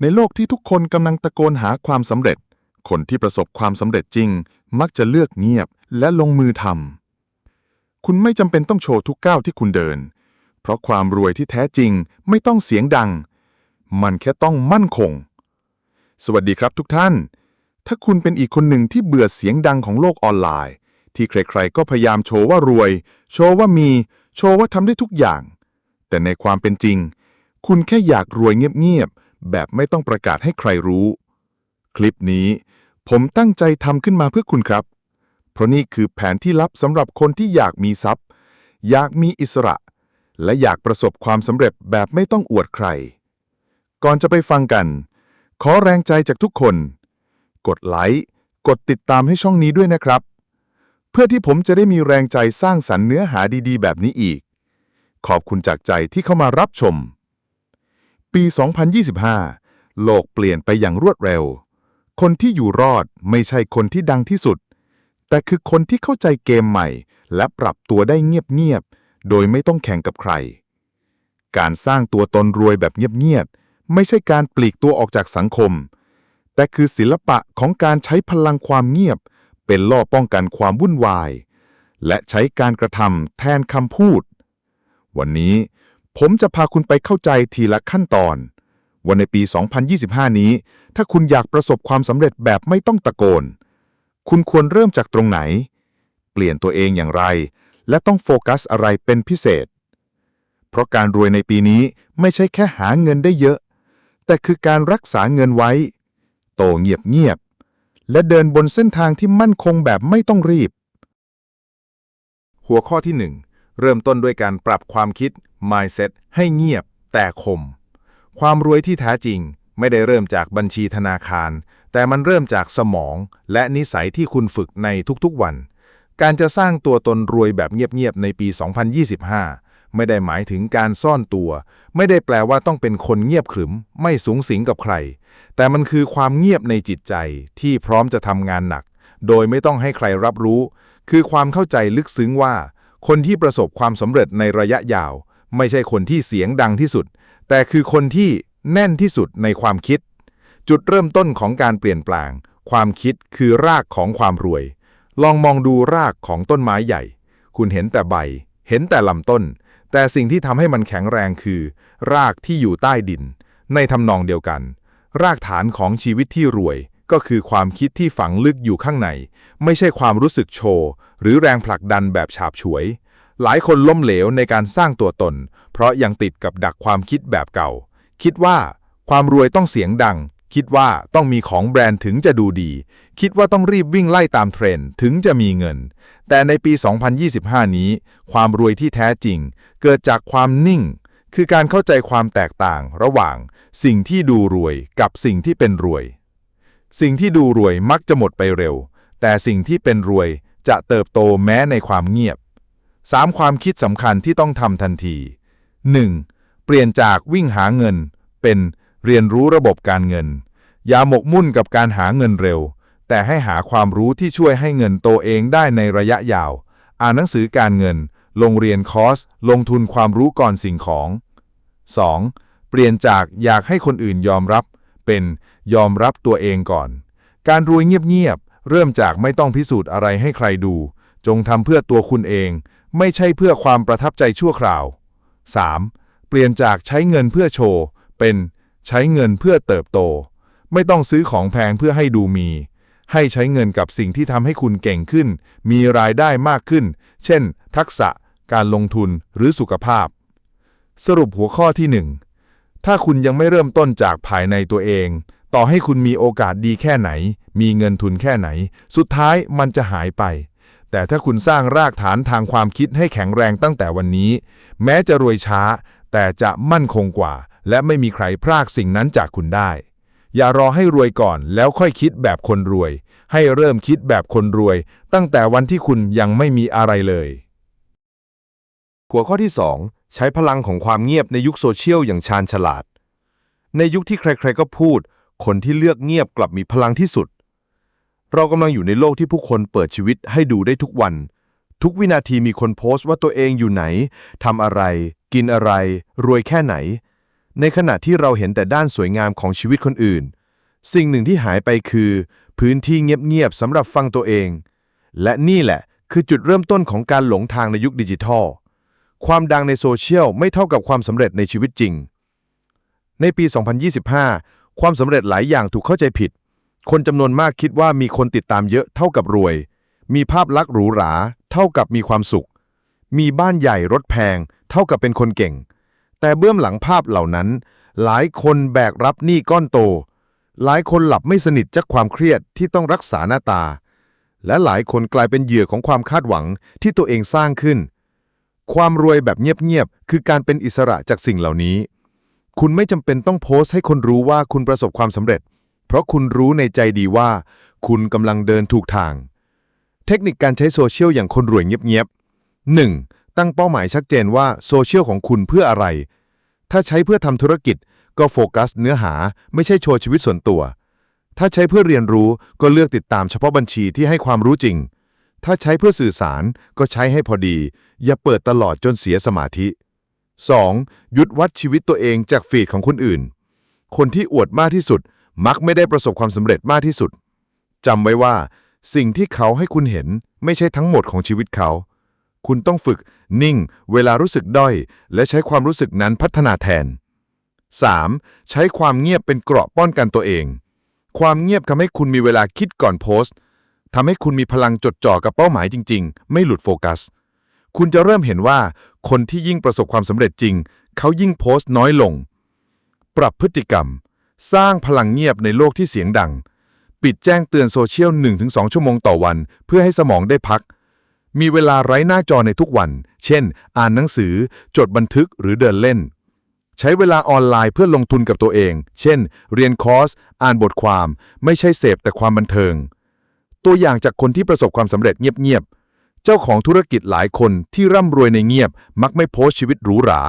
ในโลกที่ทุกคนกำลังตะโกนหาความสำเร็จ คนที่ประสบความสำเร็จจริง มักจะเลือกเงียบและลงมือทำ คุณไม่จำเป็นต้องโชว์ทุกก้าวที่คุณเดิน เพราะความรวยที่แท้จริงไม่ต้องเสียงดัง มันแค่ต้องมั่นคง สวัสดีครับทุกท่าน ถ้าคุณเป็นอีกคนหนึ่งที่เบื่อเสียงดังของโลกออนไลน์ ที่ใครๆก็พยายามโชว์ว่ารวย โชว์ว่ามี โชว์ว่าทำได้ทุกอย่าง แต่ในความเป็นจริง คุณแค่อยากรวยเงียบๆ แบบไม่ต้องประกาศให้ใครรู้ คลิปนี้ผมตั้งใจทำขึ้นมาเพื่อคุณครับ เพราะนี่คือแผนที่ลับสำหรับคนที่อยากมีทรัพย์ อยากมีอิสระ และอยากประสบความสำเร็จแบบไม่ต้องอวดใคร ก่อนจะไปฟังกัน ขอแรงใจจากทุกคน กดไลค์กดติดตามให้ช่องนี้ด้วยนะครับ เพื่อที่ผมจะได้มีแรงใจสร้างสรรค์เนื้อหาดีๆ แบบนี้อีก ขอบคุณจากใจที่เข้ามารับชม ปี 2025 โลกเปลี่ยนไปอย่างรวดเร็ว คนที่อยู่รอดไม่ใช่คนที่ดังที่สุด แต่คือคนที่เข้าใจเกมใหม่ และปรับตัวได้เงียบๆ โดยไม่ต้องแข่งกับใคร การสร้างตัวตนรวยแบบเงียบๆ ไม่ใช่การปลีกตัวออกจากสังคม แต่คือศิลปะของการใช้พลังความเงียบ เป็นล่อป้องกันความวุ่นวาย และใช้การกระทำแทนคำพูด วันนี้ ผมจะพาคุณไปเข้าใจทีละขั้นตอนวันในปี 2025 นี้ ถ้าคุณอยากประสบความสำเร็จแบบไม่ต้องตะโกน คุณควรเริ่มจากตรงไหน เปลี่ยนตัวเองอย่างไร และต้องโฟกัสอะไรเป็นพิเศษ เพราะการรวยในปีนี้ไม่ใช่แค่หาเงินได้เยอะ แต่คือการรักษาเงินไว้ โตเงียบๆและเดินบนเส้นทางที่มั่นคงแบบไม่ต้องรีบ หัวข้อที่ 1 เริ่มต้นด้วยการปรับความคิด mindset ให้เงียบแต่คม ความรวยที่แท้จริงไม่ได้เริ่มจากบัญชีธนาคาร แต่มันเริ่มจากสมอง และนิสัยที่คุณฝึกในทุกๆวัน การจะสร้างตัวตนรวยแบบเงียบๆในปี 2025 ไม่ได้หมายถึงการซ่อนตัว ไม่ได้แปลว่าต้องเป็นคนเงียบขรึม ไม่สูงสิงกับใคร แต่มันคือความเงียบในจิตใจที่พร้อมจะทำงานหนัก โดยไม่ต้องให้ใครรับรู้ คือความเข้าใจลึกซึ้งว่า คนที่ประสบความสำเร็จในระยะยาว ไม่ใช่คนที่เสียงดังที่สุด แต่คือคนที่แน่นที่สุดในความคิด จุดเริ่มต้นของการเปลี่ยนแปลง ความคิดคือรากของความรวย ลองมองดูรากของต้นไม้ใหญ่ คุณเห็นแต่ใบ เห็นแต่ลำต้น แต่สิ่งที่ทำให้มันแข็งแรงคือ รากที่อยู่ใต้ดิน ในทำนองเดียวกัน รากฐานของชีวิตที่รวย ก็คือความคิดที่ฝังลึกอยู่ข้างใน ไม่ใช่ความรู้สึกโชว์หรือแรงผลักดันแบบฉาบฉวย หลายคนล้มเหลวในการสร้างตัวตน เพราะยังติดกับดักความคิดแบบเก่า คิดว่าความรวยต้องเสียงดัง คิดว่าต้องมีของแบรนด์ถึงจะดูดี คิดว่าต้องรีบวิ่งไล่ตามเทรนด์ถึงจะมีเงิน แต่ในปี 2025 นี้ ความรวยที่แท้จริง เกิดจากความนิ่งคือการเข้าใจความแตกต่างระหว่างสิ่งที่ดูรวยกับสิ่งที่เป็นรวย สิ่งที่ดูรวยมักจะหมดไปเร็ว แต่สิ่งที่เป็นรวยจะเติบโตแม้ในความเงียบ 3. ความคิดสำคัญที่ต้องทำทันที 1. เปลี่ยนจากวิ่งหาเงิน เป็นเรียนรู้ระบบการเงิน อย่าหมกมุ่นกับการหาเงินเร็ว แต่ให้หาความรู้ที่ช่วยให้เงินโตเองได้ในระยะยาว อ่านหนังสือการเงิน ลงเรียนคอร์ส ลงทุนความรู้ก่อนสิ่งของ 2. เปลี่ยนจากอยากให้คนอื่นยอมรับ เป็นยอมรับตัวเองก่อน การรวยเงียบๆ เริ่มจากไม่ต้องพิสูจน์อะไรให้ใครดู จงทำเพื่อตัวคุณเอง ไม่ใช่เพื่อความประทับใจชั่วคราว 3. เปลี่ยนจากใช้เงินเพื่อโชว์ เป็นใช้เงินเพื่อเติบโต ไม่ต้องซื้อของแพงเพื่อให้ดูมี ให้ใช้เงินกับสิ่งที่ทำให้คุณเก่งขึ้น มีรายได้มากขึ้น เช่น ทักษะ การลงทุนหรือสุขภาพ สรุปหัวข้อที่ 1 ถ้าคุณยังไม่เริ่มต้นจากภายในตัวเอง ต่อให้คุณมีโอกาสดีแค่ไหน มีเงินทุนแค่ไหน สุดท้ายมันจะหายไป แต่ถ้าคุณสร้างรากฐานทางความคิดให้แข็งแรงตั้งแต่วันนี้ แม้จะรวยช้า แต่จะมั่นคงกว่า และไม่มีใครพรากสิ่งนั้นจากคุณได้ อย่ารอให้รวยก่อนแล้วค่อยคิดแบบคนรวย ให้เริ่มคิดแบบคนรวย ตั้งแต่วันที่คุณยังไม่มีอะไรเลย หัวข้อที่ 2 ใช้พลังของความเงียบในยุคโซเชียลอย่างชาญฉลาด ในยุคที่ใครๆก็พูด คนที่เลือกเงียบกลับมีพลังที่สุด เรากำลังอยู่ในโลกที่ผู้คนเปิดชีวิตให้ดูได้ทุกวัน ทุกวินาทีมีคนโพสต์ว่าตัวเองอยู่ไหนทำอะไร กินอะไร รวยแค่ไหน ในขณะที่เราเห็นแต่ด้านสวยงามของชีวิตคนอื่น สิ่งหนึ่งที่หายไปคือ พื้นที่เงียบๆสำหรับฟังตัวเอง และนี่แหละคือจุดเริ่มต้นของการหลงทางในยุคดิจิทัล ความดังในโซเชียลไม่เท่ากับความสำเร็จในชีวิตจริง ในปี 2025 ความสำเร็จหลายอย่างถูกเข้าใจผิด คนจำนวนมากคิดว่ามีคนติดตามเยอะเท่ากับรวย มีภาพลักษณ์หรูหรา เท่ากับมีความสุข มีบ้านใหญ่รถแพง เท่ากับเป็นคนเก่ง แต่เบื้องหลังภาพเหล่านั้น หลายคนแบกรับหนี้ก้อนโต หลายคนหลับไม่สนิทจากความเครียดที่ต้องรักษาหน้าตา และหลายคนกลายเป็นเหยื่อของความคาดหวังที่ตัวเองสร้างขึ้น ความรวยแบบเงียบๆ คือการเป็นอิสระจากสิ่งเหล่านี้ คุณไม่จำเป็นต้องโพสต์ให้คนรู้ว่าคุณประสบความสำเร็จ เพราะคุณรู้ในใจดีว่า คุณกำลังเดินถูกทาง เทคนิคการใช้โซเชียลอย่างคนรวยเงียบๆ 1. ตั้งเป้าหมายชัดเจนว่าโซเชียลของคุณเพื่ออะไร ถ้าใช้เพื่อทำธุรกิจ ก็โฟกัสเนื้อหาไม่ใช่โชว์ชีวิตส่วนตัว ถ้าใช้เพื่อเรียนรู้ก็เลือกติดตามเฉพาะบัญชีที่ให้ความรู้จริง ถ้าใช้เพื่อสื่อสารก็ใช้ให้พอดี อย่าเปิดตลอดจนเสียสมาธิ 2. หยุดวัดชีวิตตัวเองจากฟีดของคนอื่น คนที่อวดมากที่สุด มักไม่ได้ประสบความสำเร็จมากที่สุดจำไว้ว่า สิ่งที่เขาให้คุณเห็นไม่ใช่ทั้งหมดของชีวิตเขา คุณต้องฝึกนิ่ง เวลารู้สึกด้อย และใช้ความรู้สึกนั้นพัฒนาแทน 3. ใช้ความเงียบเป็นเกราะป้องกันตัวเอง ความเงียบทำให้คุณมีเวลาคิดก่อนโพสต์ ทำให้คุณมีพลังจดจ่อกับเป้าหมายจริง ๆ ไม่หลุดโฟกัส คุณจะเริ่มเห็นว่าคนที่ยิ่งประสบความสำเร็จจริง เขายิ่งโพสต์น้อยลง ปรับพฤติกรรม สร้างพลังเงียบในโลกที่เสียงดัง ปิดแจ้งเตือนโซเชียล 1-2 ชั่วโมงต่อวัน เพื่อให้สมองได้พัก มีเวลาไร้หน้าจอในทุกวัน เช่น อ่านหนังสือ จดบันทึกหรือเดินเล่นใช้เวลาออนไลน์เพื่อลงทุนกับตัวเอง เช่น เรียนคอร์ส อ่านบทความ ไม่ใช่เสพแต่ความบันเทิง ตัวอย่างจากคนที่ประสบความสำเร็จเงียบๆ เจ้าของธุรกิจหลายคนที่ร่ำรวยในเงียบ มักไม่โพสต์ชีวิตหรูหรา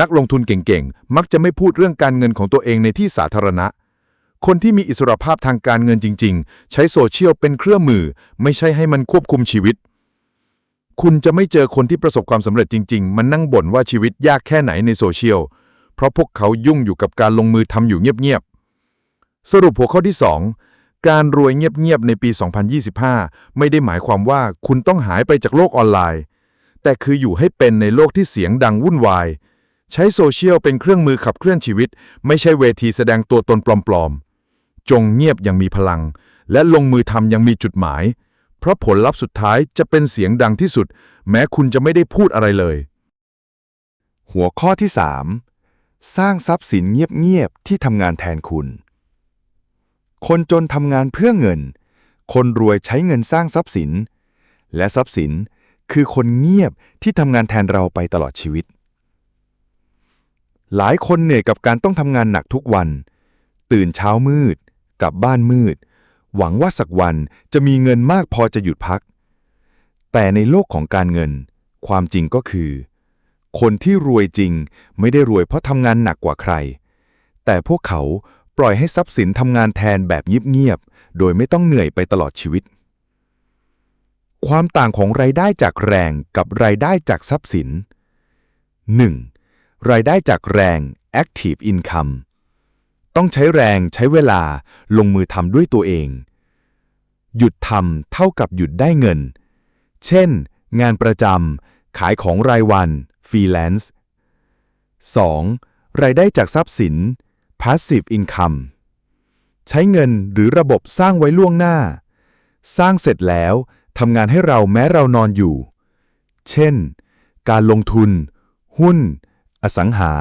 นักลงทุนเก่งๆ มักจะไม่พูดเรื่องการเงินของตัวเองในที่สาธารณะ คนที่มีอิสรภาพทางการเงินจริง ๆ ใช้โซเชียลเป็นเครื่องมือ ไม่ใช่ให้มันควบคุมชีวิต คุณจะไม่เจอคนที่ประสบความสำเร็จจริง ๆ มันนั่งบ่นว่าชีวิตยากแค่ไหนในโซเชียล เพราะพวกเขายุ่งอยู่กับการลงมือทำอยู่เงียบๆ สรุปหัวข้อที่ 2 การรวยเงียบๆในปี 2025 ไม่ได้หมายความว่าคุณต้องหายไปจากโลกออนไลน์ แต่คืออยู่ให้เป็นในโลกที่เสียงดังวุ่นวาย ใช้โซเชียลเป็นเครื่องมือขับเคลื่อนชีวิต ไม่ใช่เวทีแสดงตัวตนปลอมๆ จงเงียบอย่างมีพลัง และลงมือทำอยังมีจุดหมาย เพราะผลลัพธ์สุดท้ายจะเป็นเสียงดังที่สุด แม้คุณจะไม่ได้พูดอะไรเลย หัวข้อที่ 3 สร้างทรัพย์สินเงียบๆที่ทำงานแทนคุณ คนจนทำงานเพื่อเงิน คนรวยใช้เงินสร้างทรัพย์สิน และทรัพย์สินคือคนเงียบที่ทำงานแทนเราไปตลอดชีวิต หลายคนเหนื่อยกับการต้องทำงานหนักทุกวัน ตื่นเช้ามืด กลับบ้านมืด หวังว่าสักวันจะมีเงินมากพอจะหยุดพัก แต่ในโลกของการเงิน ความจริงก็คือ คนที่รวยจริงไม่ได้รวยเพราะทำงานหนักกว่าใคร แต่พวกเขา ปล่อยให้ทรัพย์สินทำงานแทนแบบเงียบๆ โดยไม่ต้องเหนื่อยไปตลอดชีวิต ความต่างของรายได้จากแรงกับรายได้จากทรัพย์สิน 1. รายได้จากแรง active income ต้องใช้แรงใช้เวลาลงมือทำด้วยตัวเอง หยุดทำเท่ากับหยุดได้เงิน เช่น งานประจำขายของรายวันฟรีแลนซ์ 2. รายได้จากทรัพย์สิน passive income ใช้เงินหรือระบบสร้างไว้ล่วงหน้า สร้างเสร็จแล้วทำงานให้เราแม้เรานอนอยู่ เช่น การลงทุน หุ้น อสังหา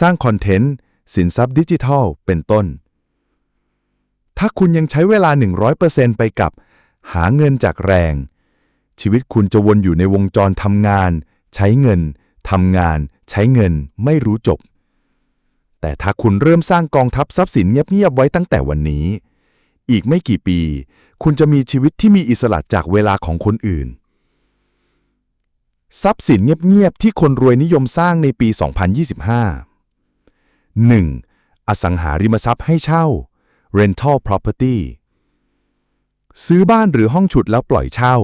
สร้างคอนเทนต์ สินทรัพย์ดิจิทัล เป็นต้น ถ้าคุณยังใช้เวลา 100%ไปกับ หาเงินจากแรง ชีวิตคุณจะวนอยู่ในวงจรทำงาน ใช้เงินทำงาน ใช้เงินไม่รู้จบ แต่ถ้าคุณเริ่มสร้างกองทัพทรัพย์สินเงียบๆไว้ตั้งแต่วันนี้ อีกไม่กี่ปี คุณจะมีชีวิตที่มีอิสระจากเวลาของคนอื่น ทรัพย์สินเงียบๆที่คนรวยนิยมสร้างในปี 2025 1. อสังหาริมทรัพย์ให้เช่า rental property ซื้อบ้านหรือห้องฉุดแล้วปล่อยเช่า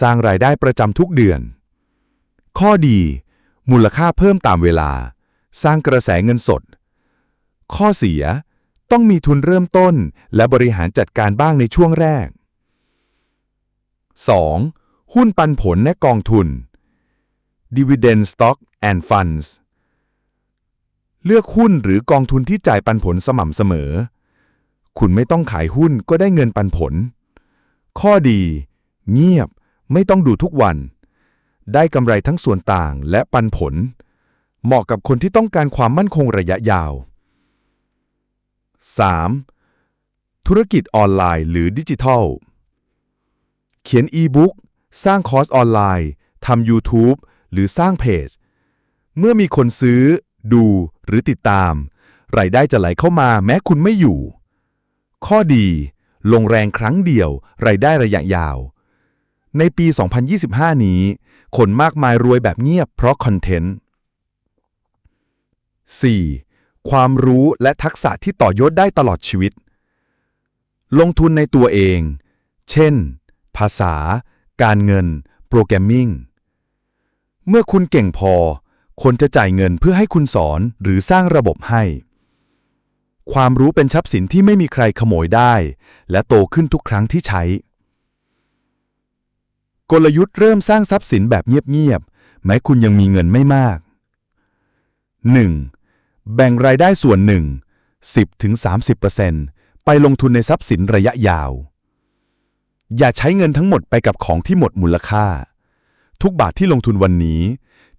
สร้างรายได้ประจำทุกเดือน ข้อดี มูลค่าเพิ่มตามเวลา สร้างกระแสเงินสด ข้อเสีย ต้องมีทุนเริ่มต้นและบริหารจัดการบ้างในช่วงแรก 2. หุ้นปันผลและกองทุน Dividend Stock and Funds เลือกหุ้นหรือกองทุนที่จ่ายปันผลสม่ำเสมอ คุณไม่ต้องขายหุ้นก็ได้เงินปันผล ข้อดี เงียบ ไม่ต้องดูทุกวัน ได้กำไรทั้งส่วนต่างและปันผล เหมาะกับคนที่ต้องการความมั่นคงระยะยาว 3. ธุรกิจออนไลน์หรือดิจิทัล เขียนอีบุ๊กสร้างคอร์สออนไลน์ทำ YouTube หรือสร้างเพจ เมื่อมีคนซื้อ ดูหรือติดตาม รายได้จะไหลเข้ามาแม้คุณไม่อยู่ ข้อดี ลงแรงครั้งเดียว รายได้ระยะยาว ในปี 2025 นี้ คนมากมายรวยแบบเงียบเพราะคอนเทนต์ 4. ความรู้และทักษะที่ต่อยอดได้ตลอดชีวิต ลงทุนในตัวเอง เช่น ภาษา การเงิน โปรแกรมมิ่ง เมื่อคุณเก่งพอ คนจะจ่ายเงินเพื่อให้คุณสอนหรือสร้างระบบให้ ความรู้เป็นทรัพย์สินที่ไม่มีใครขโมยได้ และโตขึ้นทุกครั้งที่ใช้ กลยุทธ์เริ่มสร้างทรัพย์สินแบบเงียบๆ แม้คุณยังมีเงินไม่มาก 1. แบ่งรายได้ส่วนหนึ่ง 10-30%ไปลงทุนในทรัพย์สินระยะยาว อย่าใช้เงินทั้งหมดไปกับของที่หมดมูลค่า ทุกบาทที่ลงทุนวันนี้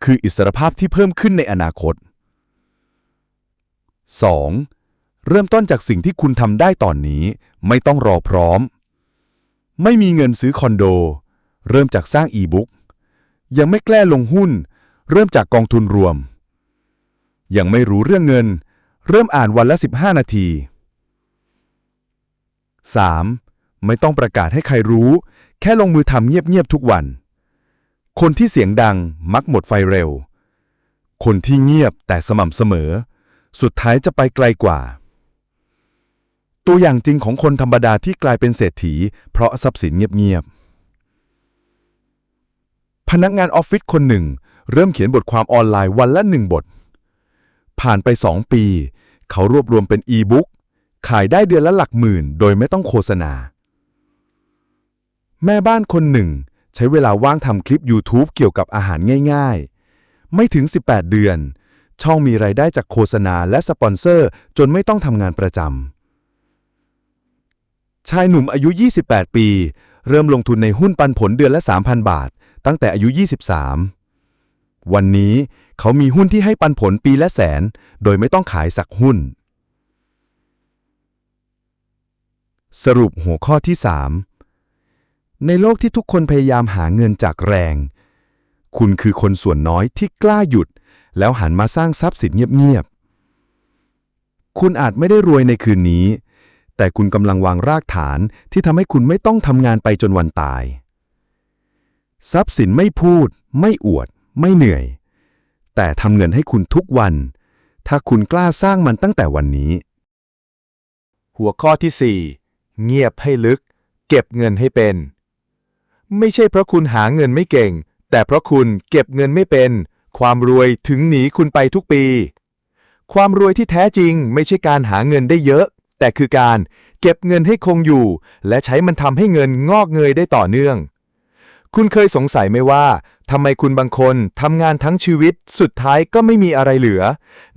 คืออิสรภาพที่เพิ่มขึ้นในอนาคต 2. เริ่มต้นจากสิ่งที่คุณทำได้ตอนนี้ ไม่ต้องรอพร้อม ไม่มีเงินซื้อคอนโด เริ่มจากสร้างอีบุ๊กยังไม่แกล้ลงหุ้น เริ่มจากกองทุนรวม ยังไม่รู้เรื่องเงิน เริ่มอ่านวันละ 15 นาที 3. ไม่ต้องประกาศให้ใครรู้ แค่ลงมือทำเงียบๆทุกวัน คนที่เสียงดังมักหมดไฟเร็ว คนที่เงียบแต่สม่ำเสมอ สุดท้ายจะไปไกลกว่า ตัวอย่างจริงของคนธรรมดาที่กลายเป็นเศรษฐี เพราะทรัพย์สินเงียบๆพนักงานออฟฟิศคนหนึ่ง เริ่มเขียนบทความออนไลน์วันละหนึ่งบท ผ่านไป 2 ปี เขารวบรวมเป็นอีบุ๊กขายได้เดือนละหลักหมื่น โดยไม่ต้องโฆษณา แม่บ้านคนหนึ่ง ใช้เวลาว่างทำคลิป YouTube เกี่ยวกับอาหารง่าย ๆ ไม่ถึง 18 เดือน ช่องมีรายได้จากโฆษณาและสปอนเซอร์ จนไม่ต้องทำงานประจำ ชายหนุ่มอายุ 28 ปี เริ่มลงทุนในหุ้นปันผลเดือนละ 3,000 บาท ตั้งแต่อายุ 23 วันนี้ เขามีหุ้นที่ให้ปันผลปีละแสน โดยไม่ต้องขายสักหุ้น สรุปหัวข้อที่ 3 ในโลกที่ทุกคนพยายามหาเงินจากแรง คุณคือคนส่วนน้อยที่กล้าหยุด แล้วหันมาสร้างทรัพย์สินเงียบๆ คุณอาจไม่ได้รวยในคืนนี้ แต่คุณกำลังวางรากฐานที่ทำให้คุณไม่ต้องทำงานไปจนวันตาย ทรัพย์สินไม่พูด ไม่อวด ไม่เหนื่อย แต่ทำเงินให้คุณทุกวัน ถ้าคุณกล้าสร้างมันตั้งแต่วันนี้ หัวข้อที่ 4 เงียบให้ลึก เก็บเงินให้เป็น ไม่ใช่เพราะคุณหาเงินไม่เก่ง แต่เพราะคุณเก็บเงินไม่เป็น ความรวยถึงหนีคุณไปทุกปี ความรวยที่แท้จริงไม่ใช่การหาเงินได้เยอะ แต่คือการเก็บเงินให้คงอยู่ และใช้มันทำให้เงินงอกเงยได้ต่อเนื่อง คุณเคยสงสัยไหมว่าทำไมคุณบางคนทำงานทั้งชีวิต สุดท้ายก็ไม่มีอะไรเหลือ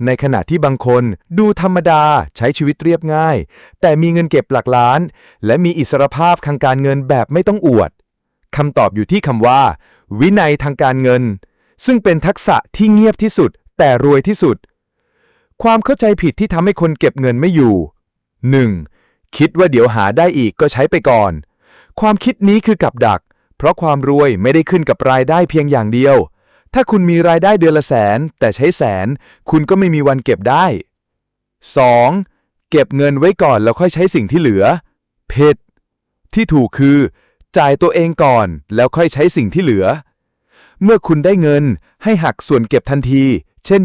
ในขณะที่บางคนดูธรรมดาใช้ชีวิตเรียบง่าย แต่มีเงินเก็บหลักล้าน และมีอิสรภาพทางการเงินแบบไม่ต้องอวดคำตอบอยู่ที่คำว่า วินัยทางการเงิน ซึ่งเป็นทักษะที่เงียบที่สุด แต่รวยที่สุด ความเข้าใจผิดที่ทำให้คนเก็บเงินไม่อยู่ 1. คิดว่าเดี๋ยวหาได้อีกก็ใช้ไปก่อน ความคิดนี้คือกับดัก ราะความรวยไม่ได้ขึ้นกับรายได้เพียงอย่างเดียว ถ้าคุณมีรายได้เดือนละแสน แต่ใช้แสน คุณก็ไม่มีวันเก็บได้ 2. เก็บเงินไว้ก่อนแล้วค่อยใช้สิ่งที่เหลือผิดที่ถูกคือ จ่ายตัวเองก่อนแล้วค่อยใช้สิ่งที่เหลือ เมื่อคุณได้เงินให้หักส่วนเก็บทันที เช่น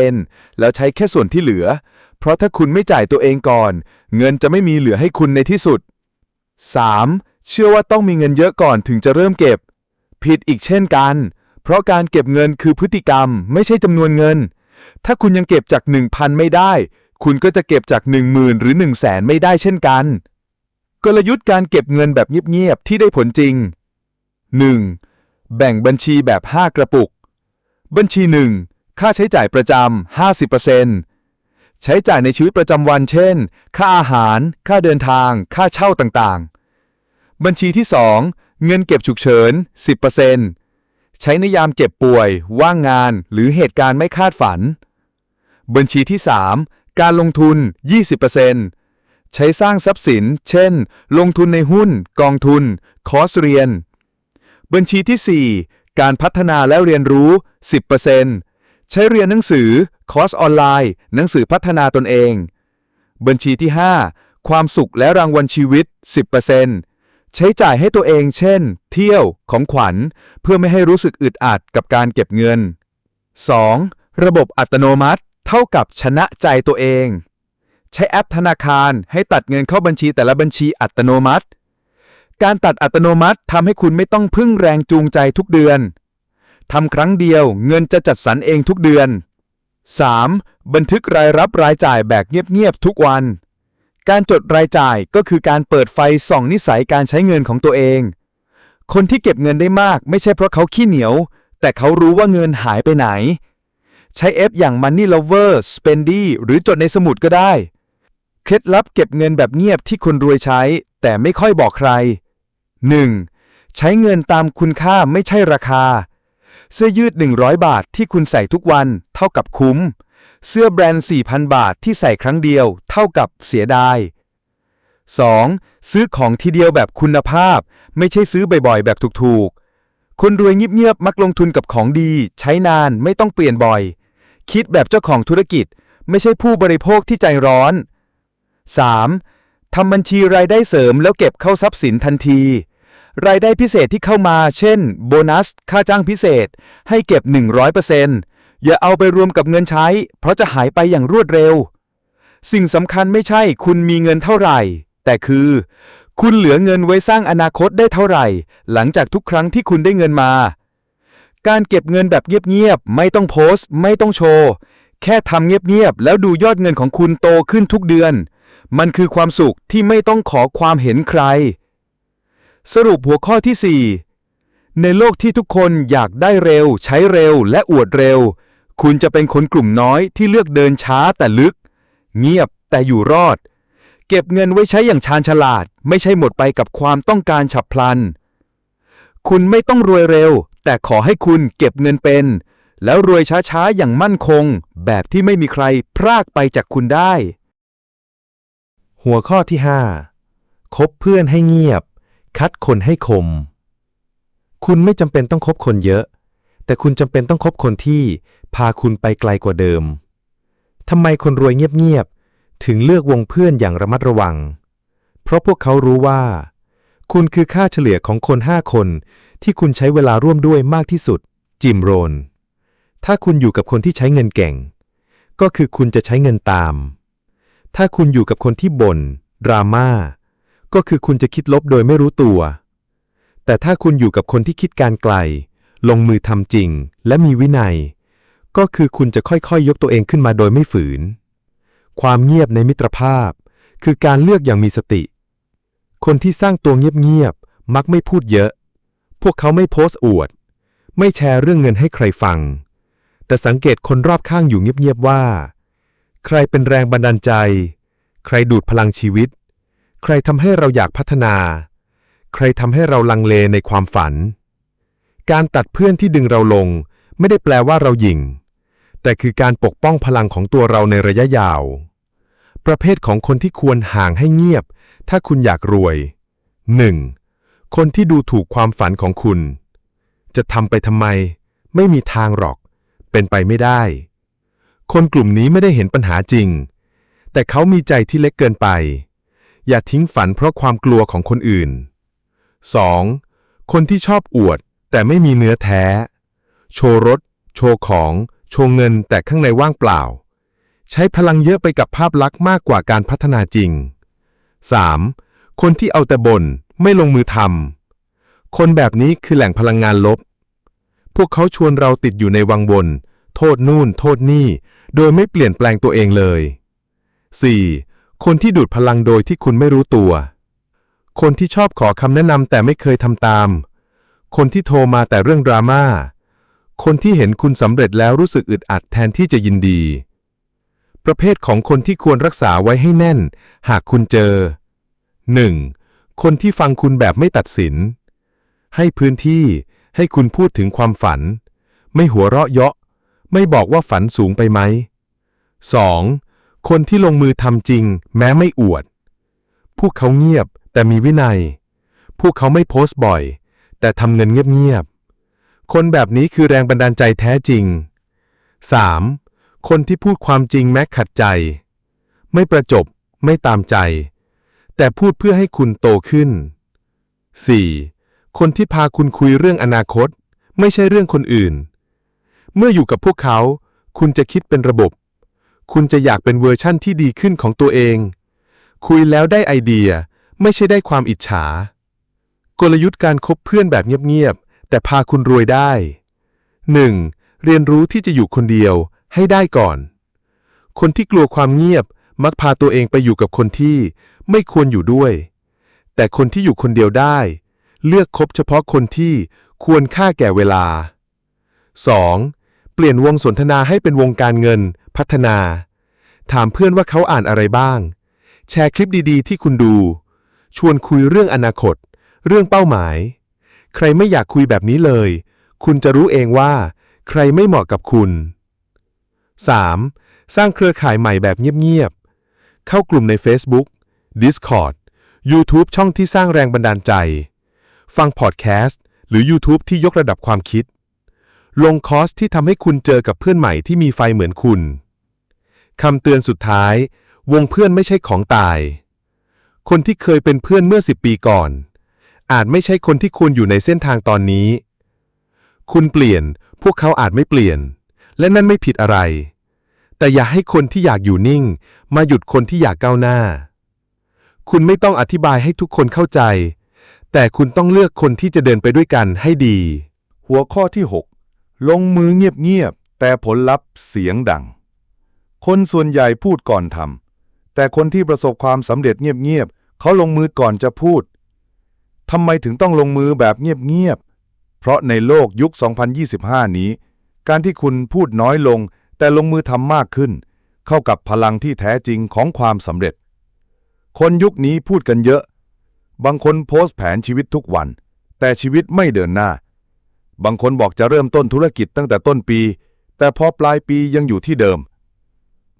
20%แล้วใช้แค่ส่วนที่เหลือ เพราะถ้าคุณไม่จ่ายตัวเองก่อน เงินจะไม่มีเหลือให้คุณในที่สุด 3. เชื่อว่าต้องมีเงินเยอะก่อนถึงจะเริ่มเก็บ ผิดอีกเช่นกัน เพราะการเก็บเงินคือพฤติกรรม ไม่ใช่จำนวนเงิน ถ้าคุณยังเก็บจาก 1,000 ไม่ได้ คุณก็จะเก็บจาก 10,000 หรือ 1 0 0 0 0แสนไม่ได้เช่นกัน กลยุทธ์การเก็บเงินแบบเงียบๆที่ได้ผลจริง 1. แบ่งบัญชีแบบ 5 กระปุก บัญชี 1 ค่าใช้จ่ายประจำ 50%ใช้จ่ายในชีวิตประจำวันเช่น ค่าอาหาร ค่าเดินทาง ค่าเช่าต่างๆ บัญชีที่ 2 เงินเก็บฉุกเฉิน 10%ใช้ในยามเจ็บป่วย ว่างงาน หรือเหตุการณ์ไม่คาดฝัน บัญชีที่ 3 การลงทุน 20%ใช้สร้างทรัพย์สิน เช่น ลงทุนในหุ้น กองทุน คอร์สเรียน บัญชีที่ 4 การพัฒนาและเรียนรู้ 10%ใช้เรียนหนังสือ คอร์สออนไลน์ หนังสือพัฒนาตนเอง บัญชีที่ 5 ความสุขและรางวัลชีวิต 10% ใช้จ่ายให้ตัวเอง เช่น เที่ยว ของขวัญ เพื่อไม่ให้รู้สึกอึดอัดกับการเก็บเงิน 2. ระบบอัตโนมัติ เท่ากับชนะใจตัวเอง ใช้แอปธนาคารให้ตัดเงินเข้าบัญชีแต่ละบัญชีอัตโนมัติ การตัดอัตโนมัติทำให้คุณไม่ต้องพึ่งแรงจูงใจทุกเดือนทำครั้งเดียวเงินจะจัดสรรเองทุกเดือน 3. บันทึกรายรับรายจ่ายแบบเงียบ ๆ ทุกวัน การจดรายจ่ายก็คือการเปิดไฟส่องนิสัยการใช้เงินของตัวเอง คนที่เก็บเงินได้มากไม่ใช่เพราะเขาขี้เหนียว แต่เขารู้ว่าเงินหายไปไหน ใช้แอปอย่าง Money Lover, Spendy หรือจดในสมุดก็ได้ เคล็ดลับเก็บเงินแบบเงียบที่คนรวยใช้ แต่ไม่ค่อยบอกใคร 1. ใช้เงินตามคุณค่าไม่ใช่ราคา เสื้อยืด 100 บาทที่คุณใส่ทุกวัน เท่ากับคุ้ม เสื้อแบรนด์ 4,000 บาทที่ใส่ครั้งเดียวเท่ากับเสียดาย 2. ซื้อของทีเดียวแบบคุณภาพ ไม่ใช่ซื้อบ่อยๆ แบบถูกๆ คนรวยเงียบๆ มักลงทุนกับของดี ใช้นานไม่ต้องเปลี่ยนบ่อย คิดแบบเจ้าของธุรกิจ ไม่ใช่ผู้บริโภคที่ใจร้อน 3. ทำบัญชีรายได้เสริมแล้วเก็บเข้าทรัพย์สินทันที รายได้พิเศษที่เข้ามา เช่น โบนัส ค่าจ้างพิเศษ ให้เก็บ 100% อย่าเอาไปรวมกับเงินใช้ เพราะจะหายไปอย่างรวดเร็ว สิ่งสำคัญไม่ใช่คุณมีเงินเท่าไหร่ แต่คือ คุณเหลือเงินไว้สร้างอนาคตได้เท่าไหร่ หลังจากทุกครั้งที่คุณได้เงินมา การเก็บเงินแบบเงียบๆไม่ต้องโพสต์ ไม่ต้องโชว์แค่ทำเงียบๆแล้วดูยอดเงินของคุณโตขึ้นทุกเดือน มันคือความสุขที่ไม่ต้องขอความเห็นใคร สรุปหัวข้อที่ 4 ในโลกที่ทุกคนอยากได้เร็ว ใช้เร็วและอวดเร็ว คุณจะเป็นคนกลุ่มน้อยที่เลือกเดินช้าแต่ลึก เงียบแต่อยู่รอด เก็บเงินไว้ใช้อย่างชาญฉลาด ไม่ใช่หมดไปกับความต้องการฉับพลัน คุณไม่ต้องรวยเร็ว แต่ขอให้คุณเก็บเงินเป็น แล้วรวยช้าๆอย่างมั่นคง แบบที่ไม่มีใครพรากไปจากคุณได้ หัวข้อที่ 5 คบเพื่อนให้เงียบ คัดคนให้คม คุณไม่จำเป็นต้องคบคนเยอะ แต่คุณจำเป็นต้องคบคนที่ พาคุณไปไกลกว่าเดิม ทำไมคนรวยเงียบๆ ถึงเลือกวงเพื่อนอย่างระมัดระวัง เพราะพวกเขารู้ว่า คุณคือค่าเฉลี่ยของคนห้าคน ที่คุณใช้เวลาร่วมด้วยมากที่สุด จิมโรน ถ้าคุณอยู่กับคนที่ใช้เงินเก่ง ก็คือคุณจะใช้เงินตาม ถ้าคุณอยู่กับคนที่บ่นดราม่า ก็คือคุณจะคิดลบโดยไม่รู้ตัว แต่ถ้าคุณอยู่กับคนที่คิดการไกล ลงมือทำจริง และมีวินัย ก็คือคุณจะค่อยๆยกตัวเองขึ้นมาโดยไม่ฝืน ความเงียบในมิตรภาพ คือการเลือกอย่างมีสติ คนที่สร้างตัวเงียบๆมักไม่พูดเยอะ พวกเขาไม่โพสต์อวด ไม่แชร์เรื่องเงินให้ใครฟัง แต่สังเกตคนรอบข้างอยู่เงียบๆว่า ใครเป็นแรงบันดาลใจ ใครดูดพลังชีวิต ใครทำให้เราอยากพัฒนา ใครทำให้เราลังเลในความฝัน การตัดเพื่อนที่ดึงเราลง ไม่ได้แปลว่าเราหยิ่ง แต่คือการปกป้องพลังของตัวเราในระยะยาว ประเภทของคนที่ควรห่างให้เงียบ ถ้าคุณอยากรวย 1. คนที่ดูถูกความฝันของคุณ จะทำไปทำไม ไม่มีทางหรอก เป็นไปไม่ได้ คนกลุ่มนี้ไม่ได้เห็นปัญหาจริง แต่เขามีใจที่เล็กเกินไป อย่าทิ้งฝันเพราะความกลัวของคนอื่น 2. คนที่ชอบอวด แต่ไม่มีเนื้อแท้ โชว์รถ โชว์ของ โชว์เงินแต่ข้างในว่างเปล่า ใช้พลังเยอะไปกับภาพลักษณ์มากกว่าการพัฒนาจริง 3. คนที่เอาแต่บน่นไม่ลงมือทำคนแบบนี้คือแหล่งพลังงานลบ พวกเขาชวนเราติดอยู่ในวังวนโทษนู่น โทษนี่ โดยไม่เปลี่ยนแปลงตัวเองเลย 4. คนที่ดูดพลังโดยที่คุณไม่รู้ตัว คนที่ชอบขอคำแนะนำแต่ไม่เคยทำตาม คนที่โทรมาแต่เรื่องดราม่า คนที่เห็นคุณสำเร็จแล้วรู้สึกอึดอัดแทนที่จะยินดี ประเภทของคนที่ควรรักษาไว้ให้แน่น หากคุณเจอ 1. คนที่ฟังคุณแบบไม่ตัดสิน ให้พื้นที่ให้คุณพูดถึงความฝัน ไม่หัวเราะเยาะ ไม่บอกว่าฝันสูงไปไหม 2. คนที่ลงมือทำจริง แม้ไม่อวด พวกเขาเงียบแต่มีวินัย พวกเขาไม่โพสต์บ่อย แต่ทำเงินเงียบ คนแบบนี้คือแรงบันดาลใจแท้จริง 3. คนที่พูดความจริงแม้ขัดใจ ไม่ประจบ ไม่ตามใจ แต่พูดเพื่อให้คุณโตขึ้น 4. คนที่พาคุณคุยเรื่องอนาคต ไม่ใช่เรื่องคนอื่น เมื่ออยู่กับพวกเขา คุณจะคิดเป็นระบบ คุณจะอยากเป็นเวอร์ชั่นที่ดีขึ้นของตัวเอง คุยแล้วได้ไอเดีย ไม่ใช่ได้ความอิจฉา กลยุทธ์การคบเพื่อนแบบเงียบๆ แต่พาคุณรวยได้ 1. เรียนรู้ที่จะอยู่คนเดียวให้ได้ก่อน คนที่กลัวความเงียบมักพาตัวเองไปอยู่กับคนที่ไม่ควรอยู่ด้วย แต่คนที่อยู่คนเดียวได้ เลือกคบเฉพาะคนที่ควรค่าแก่เวลา 2. เปลี่ยนวงสนทนาให้เป็นวงการเงิน พัฒนา ถามเพื่อนว่าเขาอ่านอะไรบ้าง แชร์คลิปดีๆ ที่คุณดู ชวนคุยเรื่องอนาคต เรื่องเป้าหมาย ใครไม่อยากคุยแบบนี้เลย คุณจะรู้เองว่า ใครไม่เหมาะกับคุณ 3. สร้างเครือข่ายใหม่แบบเงียบๆ เข้ากลุ่มใน Facebook Discord YouTube ช่องที่สร้างแรงบันดาลใจ ฟังพอดแคสต์หรือ YouTube ที่ยกระดับความคิด ลงคอร์สที่ทำให้คุณเจอกับเพื่อนใหม่ที่มีไฟเหมือนคุณคำเตือนสุดท้าย วงเพื่อนไม่ใช่ของตาย คนที่เคยเป็นเพื่อนเมื่อ 10 ปีก่อน อาจไม่ใช่คนที่คุณอยู่ในเส้นทางตอนนี้ คุณเปลี่ยน พวกเขาอาจไม่เปลี่ยน และนั่นไม่ผิดอะไร แต่อย่าให้คนที่อยากอยู่นิ่ง มาหยุดคนที่อยากก้าวหน้า คุณไม่ต้องอธิบายให้ทุกคนเข้าใจ แต่คุณต้องเลือกคนที่จะเดินไปด้วยกันให้ดี หัวข้อที่ 6 ลงมือเงียบๆแต่ผลลัพธ์เสียงดัง คนส่วนใหญ่พูดก่อนทำแต่คนที่ประสบความสำเร็จเงียบๆเขาลงมือก่อนจะพูด ทำไมถึงต้องลงมือแบบเงียบๆ เพราะในโลกยุค 2025 นี้ การที่คุณพูดน้อยลง แต่ลงมือทำมากขึ้น เข้ากับพลังที่แท้จริงของความสำเร็จ คนยุคนี้พูดกันเยอะ บางคนโพสต์แผนชีวิตทุกวัน แต่ชีวิตไม่เดินหน้า บางคนบอกจะเริ่มต้นธุรกิจตั้งแต่ต้นปี แต่พอปลายปียังอยู่ที่เดิม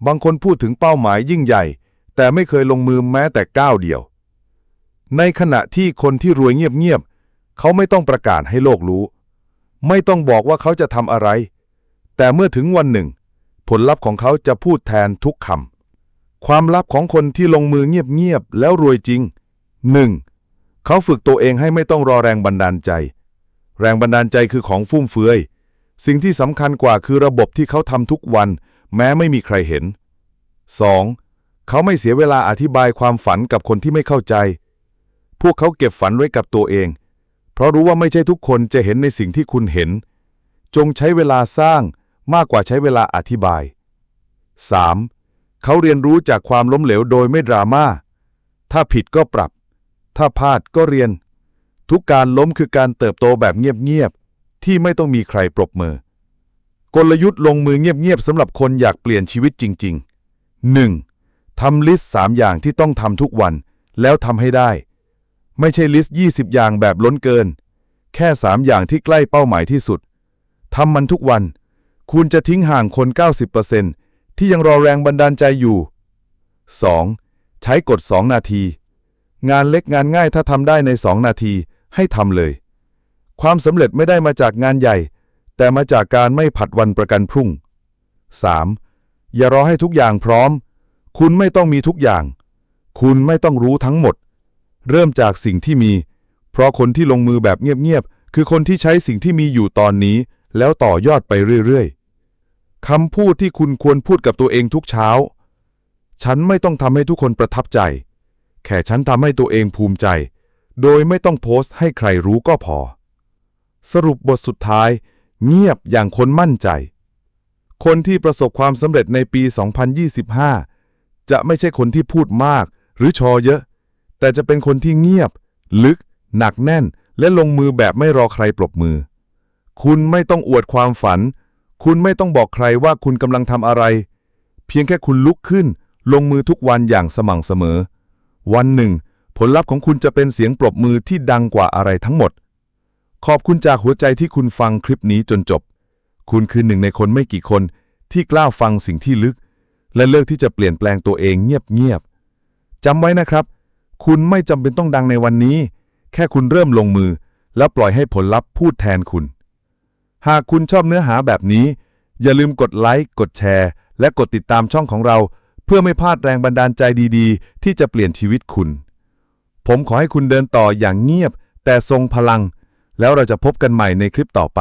บางคนพูดถึงเป้าหมายยิ่งใหญ่ แต่ไม่เคยลงมือแม้แต่ก้าวเดียว ในขณะที่คนที่รวยเงียบๆเขาไม่ต้องประกาศให้โลกรู้ ไม่ต้องบอกว่าเขาจะทำอะไร แต่เมื่อถึงวันหนึ่ง ผลลัพธ์ของเขาจะพูดแทนทุกคำความลับของคนที่ลงมือเงียบๆแล้วรวยจริง 1. เขาฝึกตัวเองให้ไม่ต้องรอแรงบันดาลใจ แรงบันดาลใจคือของฟุ่มเฟือยสิ่งที่สำคัญกว่าคือระบบที่เขาทำทุกวัน แม้ไม่มีใครเห็น 2. เขาไม่เสียเวลาอธิบายความฝันกับคนที่ไม่เข้าใจ พวกเขาเก็บฝันไว้กับตัวเอง เพราะรู้ว่าไม่ใช่ทุกคนจะเห็นในสิ่งที่คุณเห็น จงใช้เวลาสร้างมากกว่าใช้เวลาอธิบาย 3. เขาเรียนรู้จากความล้มเหลวโดยไม่ดราม่า ถ้าผิดก็ปรับ ถ้าพลาดก็เรียน ทุกการล้มคือการเติบโตแบบเงียบๆ ที่ไม่ต้องมีใครปรบมือ กลยุทธ์ลงมือเงียบๆสำหรับคนอยากเปลี่ยนชีวิตจริง ๆ 1. ทำลิสต์ 3 อย่างที่ต้องทำทุกวัน แล้วทำให้ได้ ไม่ใช่ลิสต์ 20 อย่างแบบล้นเกิน แค่ 3 อย่างที่ใกล้เป้าหมายที่สุด ทำมันทุกวัน คุณจะทิ้งห่างคน 90%ที่ยังรอแรงบันดาลใจอยู่ 2. ใช้กฎ 2 นาที งานเล็กงานง่ายถ้าทำได้ใน 2 นาทีให้ทำเลย ความสำเร็จไม่ได้มาจากงานใหญ่ แต่มาจากการไม่ผัดวันประกันพรุ่ง 3. อย่ารอให้ทุกอย่างพร้อม คุณไม่ต้องมีทุกอย่าง คุณไม่ต้องรู้ทั้งหมด เริ่มจากสิ่งที่มี เพราะคนที่ลงมือแบบเงียบๆ คือคนที่ใช้สิ่งที่มีอยู่ตอนนี้ แล้วต่อยอดไปเรื่อยๆ คำพูดที่คุณควรพูดกับตัวเองทุกเช้า ฉันไม่ต้องทำให้ทุกคนประทับใจ แค่ฉันทำให้ตัวเองภูมิใจ โดยไม่ต้องโพสต์ให้ใครรู้ก็พอ สรุปบทสุดท้าย เงียบอย่างคนมั่นใจ คนที่ประสบความสำเร็จในปี 2025 จะไม่ใช่คนที่พูดมากหรือชอเยอะ แต่จะเป็นคนที่เงียบ ลึก หนักแน่น และลงมือแบบไม่รอใครปรบมือ คุณไม่ต้องอวดความฝัน คุณไม่ต้องบอกใครว่าคุณกำลังทำอะไร เพียงแค่คุณลุกขึ้น ลงมือทุกวันอย่างสม่ำเสมอ วันหนึ่ง ผลลัพธ์ของคุณจะเป็นเสียงปรบมือที่ดังกว่าอะไรทั้งหมด ขอบคุณจากหัวใจที่คุณฟังคลิปนี้จนจบ คุณคือหนึ่งในคนไม่กี่คนที่กล้าฟังสิ่งที่ลึก และเลิกที่จะเปลี่ยนแปลงตัวเองเงียบๆจำไว้นะครับ คุณไม่จำเป็นต้องดังในวันนี้ แค่คุณเริ่มลงมือ แล้วปล่อยให้ผลลัพธ์พูดแทนคุณ หากคุณชอบเนื้อหาแบบนี้ อย่าลืมกดไลค์ กดแชร์ และกดติดตามช่องของเรา เพื่อไม่พลาดแรงบันดาลใจดีๆ ที่จะเปลี่ยนชีวิตคุณ ผมขอให้คุณเดินต่ออย่างเงียบ แต่ทรงพลัง แล้วเราจะพบกันใหม่ในคลิปต่อไป